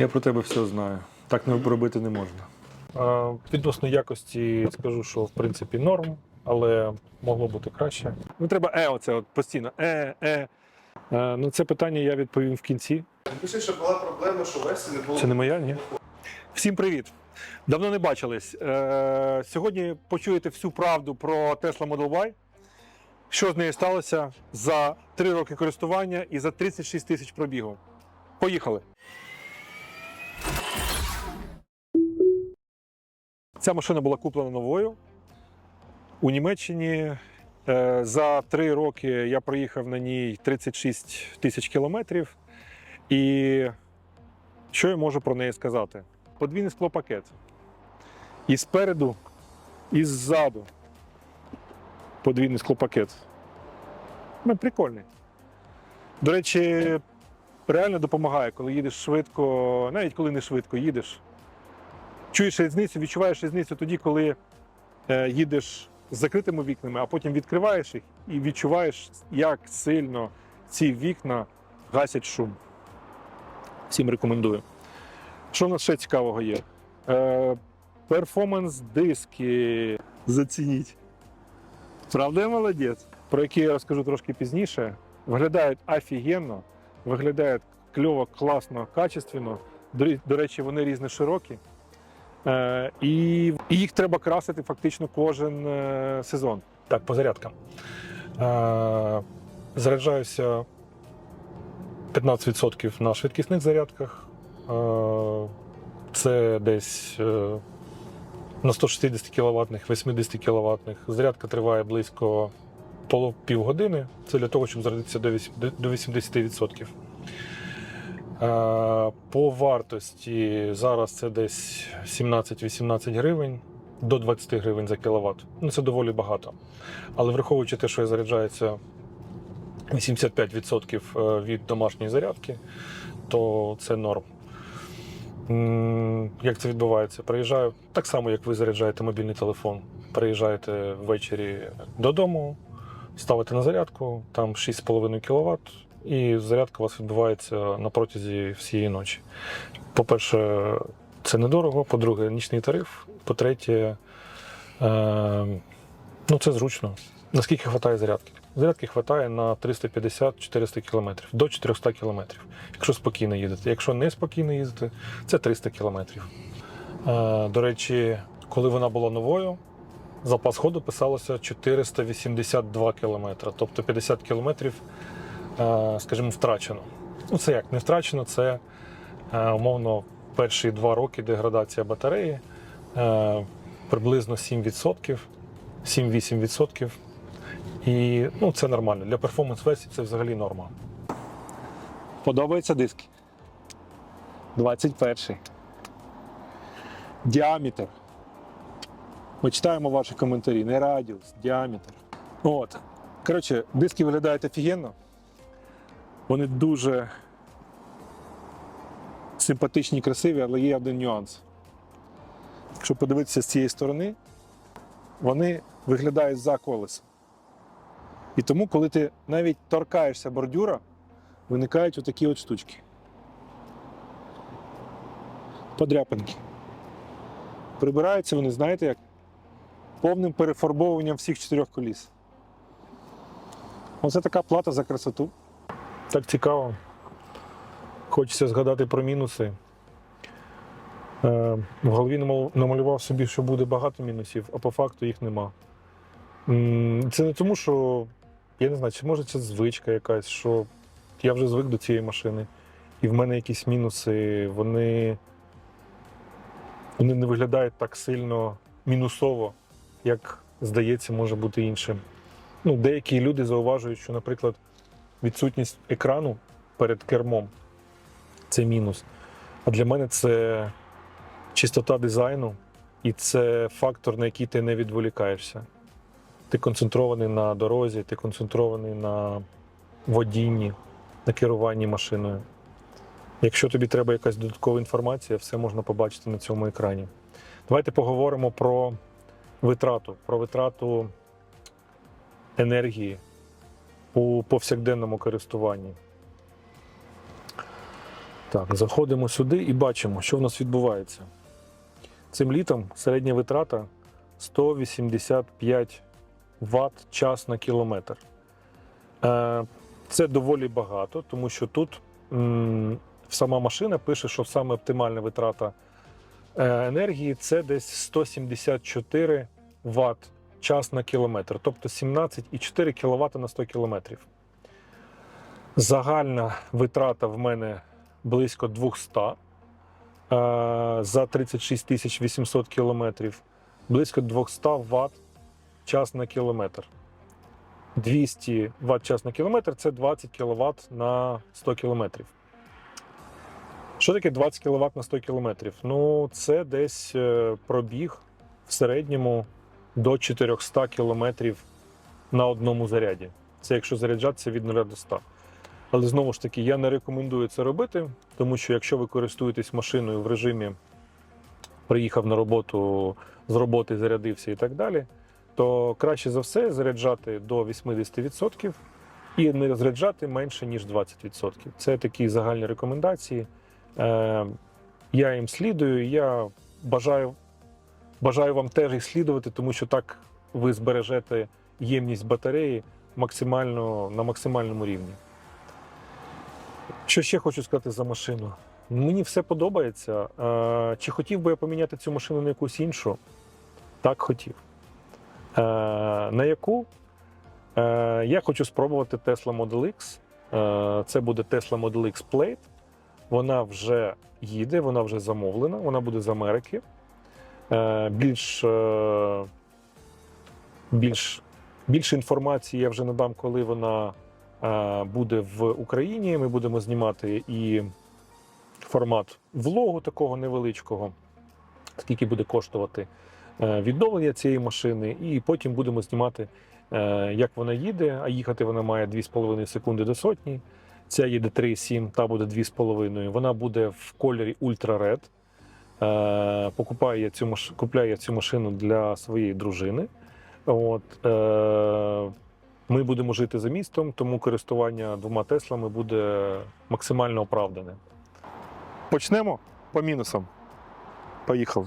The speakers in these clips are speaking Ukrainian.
Я про тебе все знаю. Так не робити не можна. Відносно якості скажу, що в принципі норм, але могло бути краще. Ну треба е, оце от постійно. Е, е. Ну, це питання я відповім в кінці. Пиши, що була проблема, що версії не було. Це не моя, ні? Всім привіт! Давно не бачились. Е, сьогодні почуєте всю правду про Tesla Model Y. Що з нею сталося за 3 роки користування і за 36 тисяч пробігу. Поїхали. Ця машина була куплена новою у Німеччині. Е, За 3 роки я проїхав на ній 36 тисяч кілометрів. І що я можу про неї сказати? Подвійний склопакет. І спереду, і ззаду. Подвійний склопакет. Ну, прикольний. До речі, реально допомагає, коли їдеш швидко, навіть коли не швидко їдеш. Чуєш різницю, відчуваєш різницю тоді, коли е, їдеш з закритими вікнами, а потім відкриваєш їх і відчуваєш, як сильно ці вікна гасять шум. Всім рекомендую. Що в нас ще цікавого є? Е, перформанс диски. Зацініть. Правда, я молодець? Про які я розкажу трошки пізніше. Виглядають офігенно, виглядають кльово, класно, качественно. До, речі, вони різно широкі. Е, і, їх треба красити фактично кожен е, сезон. Так, по зарядкам. Е, Заряджаюся 15% на швидкісних зарядках. Це десь на 160 кВт, 80 кВт. Зарядка триває близько полов півгодини. Це для того, щоб зарядитися до 80%. Е, По вартості зараз це десь 17-18 гривень до 20 гривень за кіловат. Ну, це доволі багато. Але враховуючи те, що я заряджається 85% е, від домашньої зарядки, то це норм. Як це відбувається? Приїжджаю так само, як ви заряджаєте мобільний телефон. Приїжджаєте ввечері додому, ставите на зарядку, там 6,5 кВт, і зарядка у вас відбувається на протязі всієї ночі. По-перше, це недорого, по-друге, нічний тариф. По-третє, е, ну це зручно. Наскільки вистачає зарядки? Зарядки вистачає на 350-400 км, до 400 км, якщо спокійно їдете. Якщо не спокійно їздите, це 300 км. Е, до речі, коли вона була новою, запас ходу писалося 482 км, тобто 50 км, скажімо, втрачено. Ну, це як не втрачено, це е, умовно перші два роки деградація батареї е, приблизно 7%, 7-8%. І ну, це нормально. Для перформанс-версії це взагалі норма. Подобаються диски. 21. Діаметр. Ми читаємо ваші коментарі. Не радіус, діаметр. От. Коротше, диски виглядають офігенно. Вони дуже симпатичні красиві, але є один нюанс. Якщо подивитися з цієї сторони, вони виглядають за колесом. І тому, коли ти навіть торкаєшся бордюра, виникають отакі от штучки. Подряпинки. Прибираються вони, знаєте, як повним перефарбовуванням всіх чотирьох коліс. Оце така плата за красоту. Так цікаво. Хочеться згадати про мінуси. Е, в голові намалював собі, що буде багато мінусів, а по факту їх нема. Це не тому, що я не знаю, чи може це звичка якась, що я вже звик до цієї машини, і в мене якісь мінуси, вони, вони не виглядають так сильно мінусово, як здається, може бути іншим. Ну, деякі люди зауважують, що, наприклад, відсутність екрану перед кермом це мінус. А для мене це чистота дизайну, і це фактор, на який ти не відволікаєшся. Ти концентрований на дорозі, ти концентрований на водінні, на керуванні машиною. Якщо тобі треба якась додаткова інформація, все можна побачити на цьому екрані. Давайте поговоримо про витрату, про витрату енергії у повсякденному користуванні. Так, заходимо сюди і бачимо, що в нас відбувається. Цим літом середня витрата 185 Вт час на кілометр. Е, Це доволі багато, тому що тут сама машина пише, що саме оптимальна витрата е, енергії це десь 174 Вт час на кілометр, тобто 17,4 кВт на 100 кілометрів. Загальна витрата в мене близько 200 е, за 36 800 кілометрів, близько 200 Вт час на кілометр. 200 Вт час на кілометр це 20 кВт на 100 кілометрів. Що таке 20 кВт на 100 кілометрів? Ну, це десь е, пробіг в середньому до 400 кілометрів на одному заряді. Це якщо заряджатися від 0 до 100. Але знову ж таки, я не рекомендую це робити, тому що якщо ви користуєтесь машиною в режимі приїхав на роботу, з роботи зарядився і так далі, то краще за все заряджати до 80% і не заряджати менше, ніж 20%. Це такі загальні рекомендації. Е, я їм слідую, я бажаю, бажаю вам теж їх тому що так ви збережете ємність батареї максимально, на максимальному рівні. Що ще хочу сказати за машину? Мені все подобається. Е, Чи хотів би я поміняти цю машину на якусь іншу? Так хотів. Е, На яку? Е, Я хочу спробувати Tesla Model X. Це буде Tesla Model X Plate. Вона вже їде, вона вже замовлена, вона буде з Америки. Е, Більш, е, більш, більше інформації я вже надам, коли вона е, буде в Україні. Ми будемо знімати і формат влогу такого невеличкого, скільки буде коштувати відновлення цієї машини, і потім будемо знімати, як вона їде, а їхати вона має 2,5 секунди до сотні. Ця їде 3,7, та буде 2,5. Вона буде в кольорі Ultra Red. Е, покупаю я цю маш... Купляю я цю машину для своєї дружини. От, е, ми будемо жити за містом, тому користування двома Теслами буде максимально оправдане. Почнемо по мінусам. Поїхали.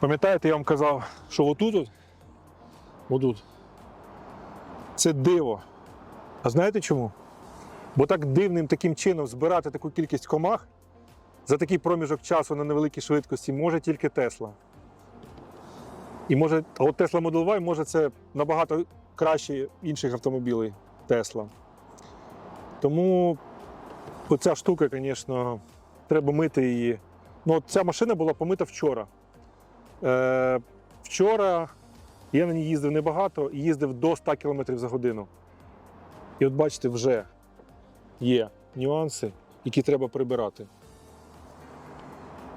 Пам'ятаєте, я вам казав, що отут, отут, це диво. А знаєте чому? Бо так дивним таким чином збирати таку кількість комах за такий проміжок часу на невеликій швидкості може тільки Тесла. І може, а от Tesla Model Y може це набагато краще інших автомобілів Тесла. Тому Оця штука, звісно, треба мити її. Ну, от ця машина була помита вчора. Е, вчора я на ній їздив небагато, і їздив до 100 км за годину. І от бачите, вже є нюанси, які треба прибирати.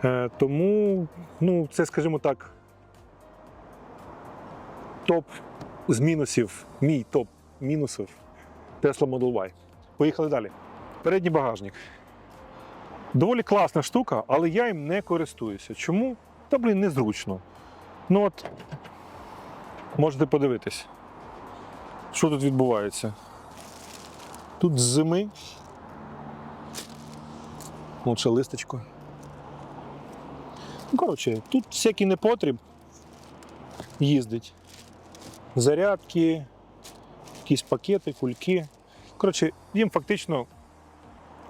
Е, тому, ну, це, скажімо так, топ з мінусів, мій топ мінусів Tesla Model Y. Поїхали далі. Передній багажник. Доволі класна штука, але я їм не користуюся. Чому? Та, блін, незручно. Ну от, можете подивитись, що тут відбувається. Тут з зими. Ще листочко. Коротше, тут всякий непотріб їздить. Зарядки, якісь пакети, кульки. Коротше, їм фактично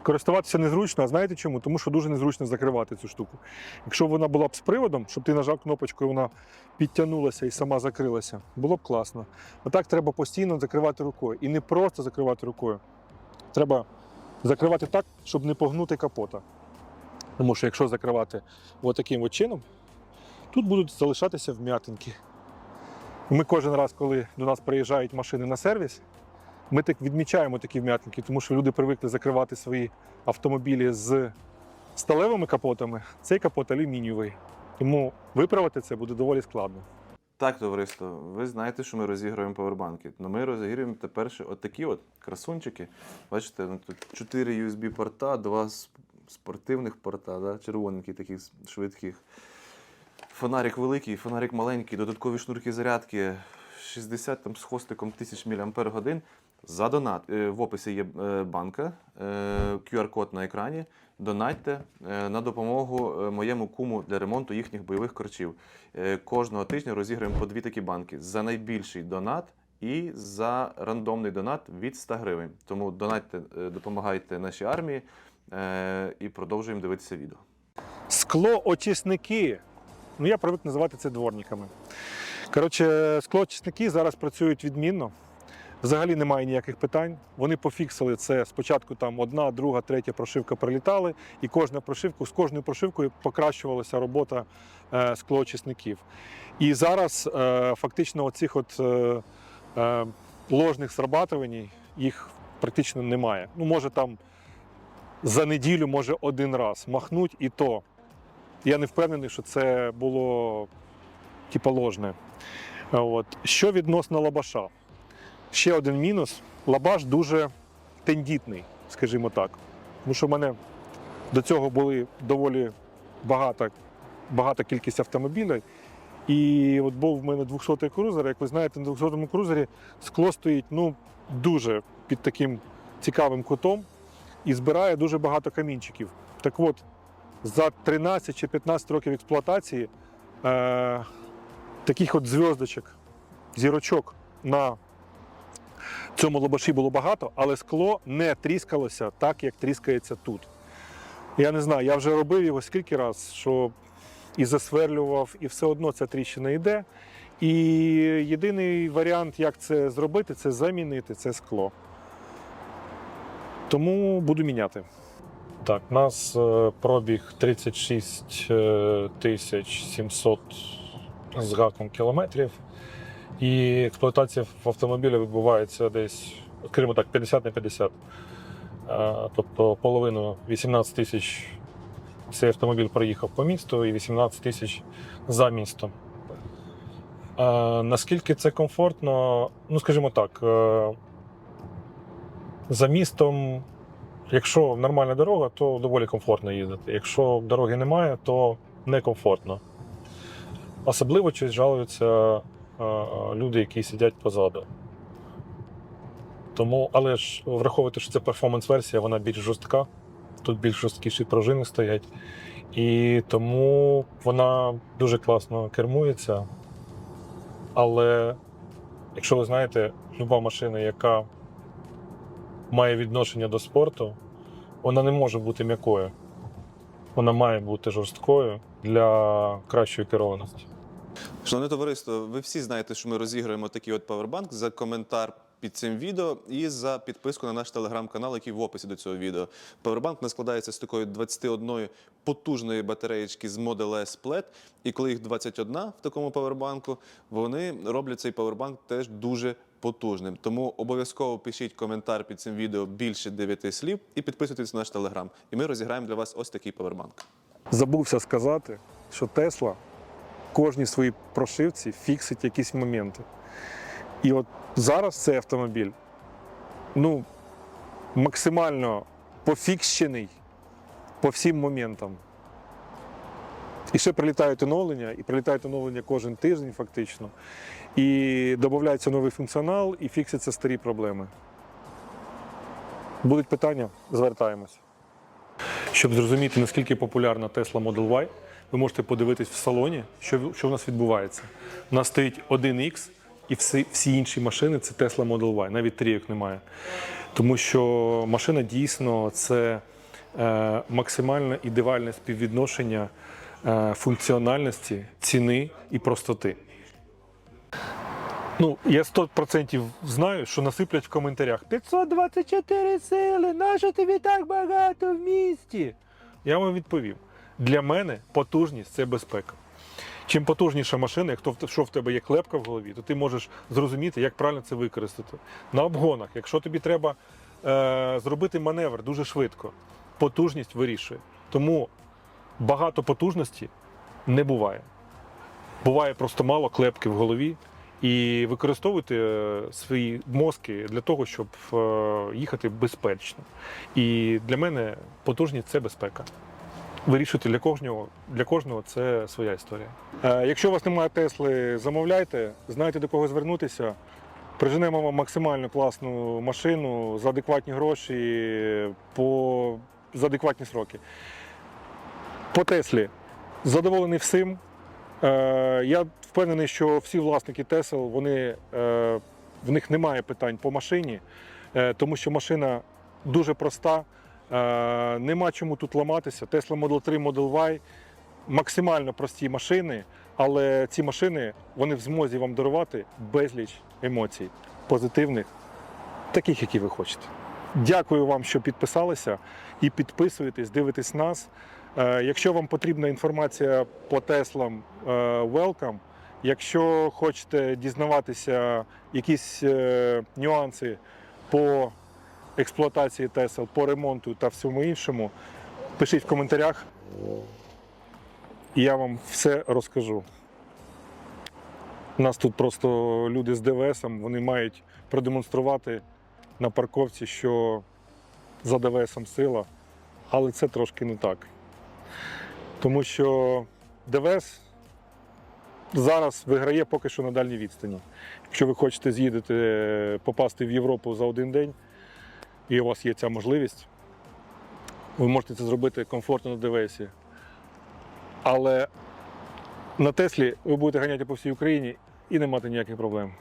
користуватися незручно. А знаєте чому? Тому що дуже незручно закривати цю штуку. Якщо вона була б з приводом, щоб ти нажав кнопочку і вона підтягнулася і сама закрилася, було б класно. А так треба постійно закривати рукою. І не просто закривати рукою. Треба закривати так, щоб не погнути капота. Тому що якщо закривати от таким от чином, тут будуть залишатися вм'ятинки. Ми кожен раз, коли до нас приїжджають машини на сервіс, ми так відмічаємо такі вм'ятинки, тому що люди привикли закривати свої автомобілі з сталевими капотами. Цей капот алюмінієвий. Тому виправити це буде доволі складно. Так, товариство, ви знаєте, що ми розігруємо павербанки. Ну ми розігруємо тепер ще от такі от красунчики. Бачите, ну, тут 4 USB-порта, два спортивних порта, да? червоненькі таких швидких. Фонарик великий, фонарик маленький, додаткові шнурки зарядки, 60 там, з хвостиком тисяч мАч. За донат е, в описі є е, банка, е, QR-код на екрані. Донатьте е, на допомогу е, моєму куму для ремонту їхніх бойових корчів. Е, Кожного тижня розіграємо по дві такі банки за найбільший донат і за рандомний донат від 100 гривень. Тому донатьте, е, допомагайте нашій армії е, і продовжуємо дивитися відео. Склоочисники. Ну, я привик називати це дворниками. Коротше, склоочисники зараз працюють відмінно. Взагалі немає ніяких питань. Вони пофіксили це спочатку там одна, друга, третя прошивка прилітали, і кожна прошивка, з кожною прошивкою покращувалася робота е, склоочисників. І зараз е, фактично оцих от е, е, ложних срабатувань їх практично немає. Ну, може там за неділю, може один раз махнуть, і то. Я не впевнений, що це було типа ложне. От. Що відносно лабаша? Ще один мінус. Лабаш дуже тендітний, скажімо так. Тому що в мене до цього були доволі багата, багата кількість автомобілів. І от був в мене 200-й крузер. Як ви знаєте, на 200-му крузері скло стоїть ну, дуже під таким цікавим кутом і збирає дуже багато камінчиків. Так от, за 13 чи 15 років експлуатації е, таких от зв'язочок, зірочок на цьому лобаші було багато, але скло не тріскалося так, як тріскається тут. Я не знаю, я вже робив його скільки разів, що і засверлював, і все одно ця тріщина йде. І єдиний варіант, як це зробити, це замінити це скло. Тому буду міняти. Так, у нас е, пробіг 36 е, тисяч 700 з гаком кілометрів. І експлуатація в автомобілі відбувається десь, скажімо так, 50 на 50. Е, Тобто половину 18 тисяч цей автомобіль проїхав по місту і 18 тисяч за містом. Наскільки це комфортно? Ну, скажімо так, за містом Якщо нормальна дорога, то доволі комфортно їздити. Якщо дороги немає, то некомфортно. Особливо щось жалуються е, люди, які сидять позаду. Тому, але ж враховуйте, що це перформанс-версія, вона більш жорстка. Тут більш жорсткіші пружини стоять. І тому вона дуже класно кермується. Але якщо ви знаєте, люба машина, яка має відношення до спорту, вона не може бути м'якою. Вона має бути жорсткою для кращої керованості. Шановне товариство, ви всі знаєте, що ми розіграємо такий от павербанк за коментар під цим відео і за підписку на наш телеграм-канал, який в описі до цього відео. Павербанк у складається з такої 21 потужної батареєчки з Model S Plaid. І коли їх 21 в такому павербанку, вони роблять цей павербанк теж дуже потужним. Тому обов'язково пишіть коментар під цим відео більше 9 слів і підписуйтесь на наш телеграм. І ми розіграємо для вас ось такий павербанк. Забувся сказати, що Тесла кожній своїй прошивці фіксить якісь моменти. І от зараз цей автомобіль ну, максимально пофікщений по всім моментам. І ще прилітають оновлення, і прилітають оновлення кожен тиждень, фактично. І додається новий функціонал, і фіксяться старі проблеми. Будуть питання? Звертаємось. Щоб зрозуміти, наскільки популярна Tesla Model Y, ви можете подивитись в салоні, що, що в нас відбувається. У нас стоїть 1X, і всі, всі інші машини це Tesla Model Y, навіть трійок немає. Тому що машина дійсно це е, максимально ідеальне співвідношення функціональності, ціни і простоти. Ну, я 100% знаю, що насиплять в коментарях 524 сили, нащо тобі так багато в місті? Я вам відповів: для мене потужність це безпека. Чим потужніша машина, якщо в тебе є клепка в голові, то ти можеш зрозуміти, як правильно це використати. На обгонах, якщо тобі треба е, зробити маневр дуже швидко, потужність вирішує. Тому багато потужності не буває. Буває просто мало клепки в голові. І використовуйте е, свої мозки для того, щоб е, їхати безпечно. І для мене потужність це безпека. Вирішуйте для кожного, для кожного це своя історія. Е, якщо у вас немає Тесли, замовляйте, знаєте до кого звернутися. Приженемо вам максимально класну машину за адекватні гроші, по, за адекватні сроки. По Теслі задоволений всім. Е, я впевнений, що всі власники Тесел, вони, е, в них немає питань по машині, е, тому що машина дуже проста. Нема чому тут ламатися. Tesla Model 3, Model Y максимально прості машини, але ці машини вони в змозі вам дарувати безліч емоцій, позитивних, таких, які ви хочете. Дякую вам, що підписалися і підписуєтесь, дивитесь нас. Е, Якщо вам потрібна інформація по Теслам, е, welcome. Якщо хочете дізнаватися якісь е, нюанси по експлуатації Тесел, по ремонту та всьому іншому, пишіть в коментарях, і я вам все розкажу. У нас тут просто люди з ДВСом, вони мають продемонструвати на парковці, що за ДВСом сила, але це трошки не так. Тому що ДВС зараз виграє поки що на дальній відстані. Якщо ви хочете з'їдете попасти в Європу за один день, і у вас є ця можливість, ви можете це зробити комфортно на ДВСі. Але на Теслі ви будете ганяти по всій Україні і не мати ніяких проблем.